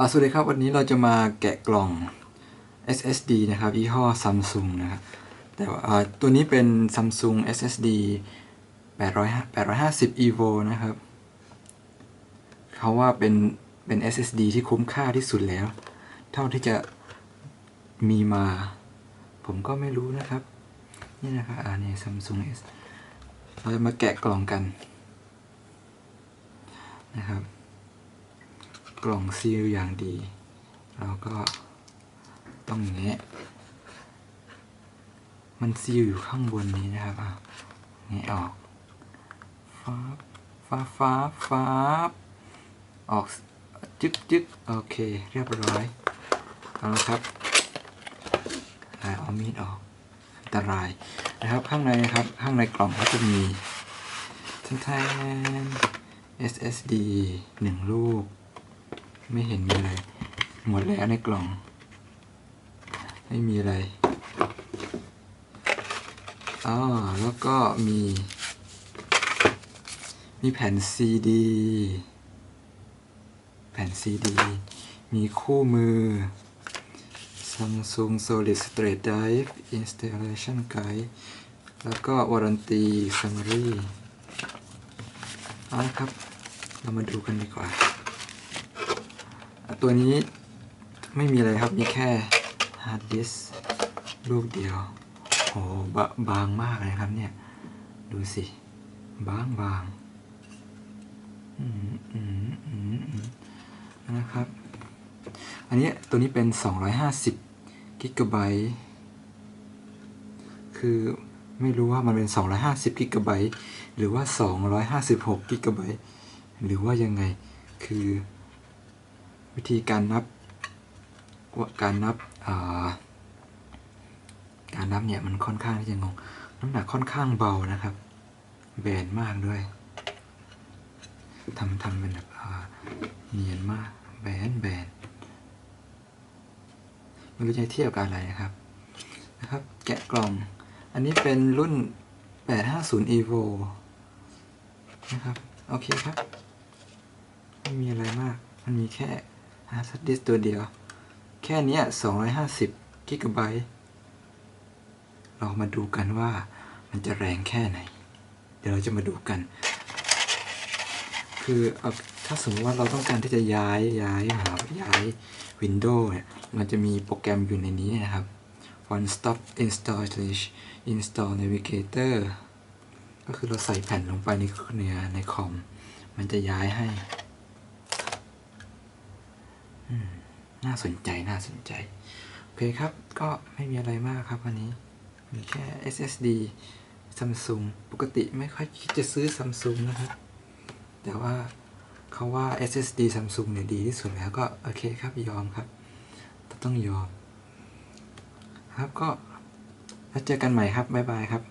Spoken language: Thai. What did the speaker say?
่าสวัสดีครับ วันนี้เราจะมาแกะกล่อง SSD นะครับยี่ห้อ Samsung นะครับแต่ว่าตัวนี้เป็น Samsung SSD 800 850 EVO นะครับเขาว่าเป็นเป็น SSD ที่คุ้มค่าที่สุดแล้ว เท่าที่จะมีมา ผมก็ไม่รู้นะครับ นี่นะครับอ่านี่ Samsung S เราจะมาแกะกล่องกันนะครับ กล่องซีลอย่างดี เราก็ต้องแงะมันซีลอยู่ข้างบนนี้นะครับอะแงะออกฟ้าฟ้าฟ้าฟ้าออกจึ๊กจึ๊กโอเค เรียบร้อยเอาละครับเอามีดออกอันตรายนะครับข้างในนะครับข้างในกล่องก็จะมีแทน SSD หนึ่งลูก ไม่เห็นมีอะไร หมดแล้วในกล่อง ไม่มีอะไรอ๋อแล้วก็มี มีแผ่นซีดี แผ่นซีดี มีคู่มือ Samsung Solid State Drive Installation Guide แล้วก็ Warranty Summary เอาละครับ เรามาดูกันดีกว่า ตัวนี้ไม่มีอะไรครับ มีแค่ฮาร์ดดิสลูกเดียว โอ้บบางมากเลยครับเนี่ย ดูสิ บางบางนะครับ อันนี้ตัวนี้เป็น 250กิกะไบต์คือไม่รู้ว่ามันเป็น 250กิกะไบต์หรือว่า 256กิกะไบต์หรือว่ายังไงคือ วิธีการนับการนับการนับเนี่ยมันค่อนข้างที่จะงง น้ำหนักค่อนข้างเบานะครับแบนมากด้วยทำทำเป็นแบบเนียนมากแบนแบนไม่รู้จะเทียบกับอะไรนะครับนะครับ แกะกล่อง อันนี้เป็นรุ่น 850 evo นะครับ โอเคครับ ไม่มีอะไรมาก มันมีแค่ ฮาร์ดดิสตัวเดียว แค่นี้250กิกะไบต์เรามาดูกันว่ามันจะแรงแค่ไหน เดี๋ยวเราจะมาดูกัน คือเอาถ้าสมมติว่าเราต้องการที่จะย้ายย้ายหาย้ายวินโดว์เนี่ยมันจะมีโปรแกรมอยู่ในนี้นะครับ one stop install install navigator ก็คือเราใส่แผ่นลงไปในในในคอม มันจะย้ายให้ น่าสนใจน่าสนใจ โอเคครับ ก็ไม่มีอะไรมากครับวันนี้ มีแค่ SSD Samsung ปกติไม่ค่อยคิดจะซื้อ Samsung นะครับ แต่ว่าเขาว่า SSD Samsung เนี่ยดีที่สุดแล้วก็โอเคครับยอมครับ ต้องยอม ครับก็แล้วเจอกันใหม่ครับ บ๊ายบายครับ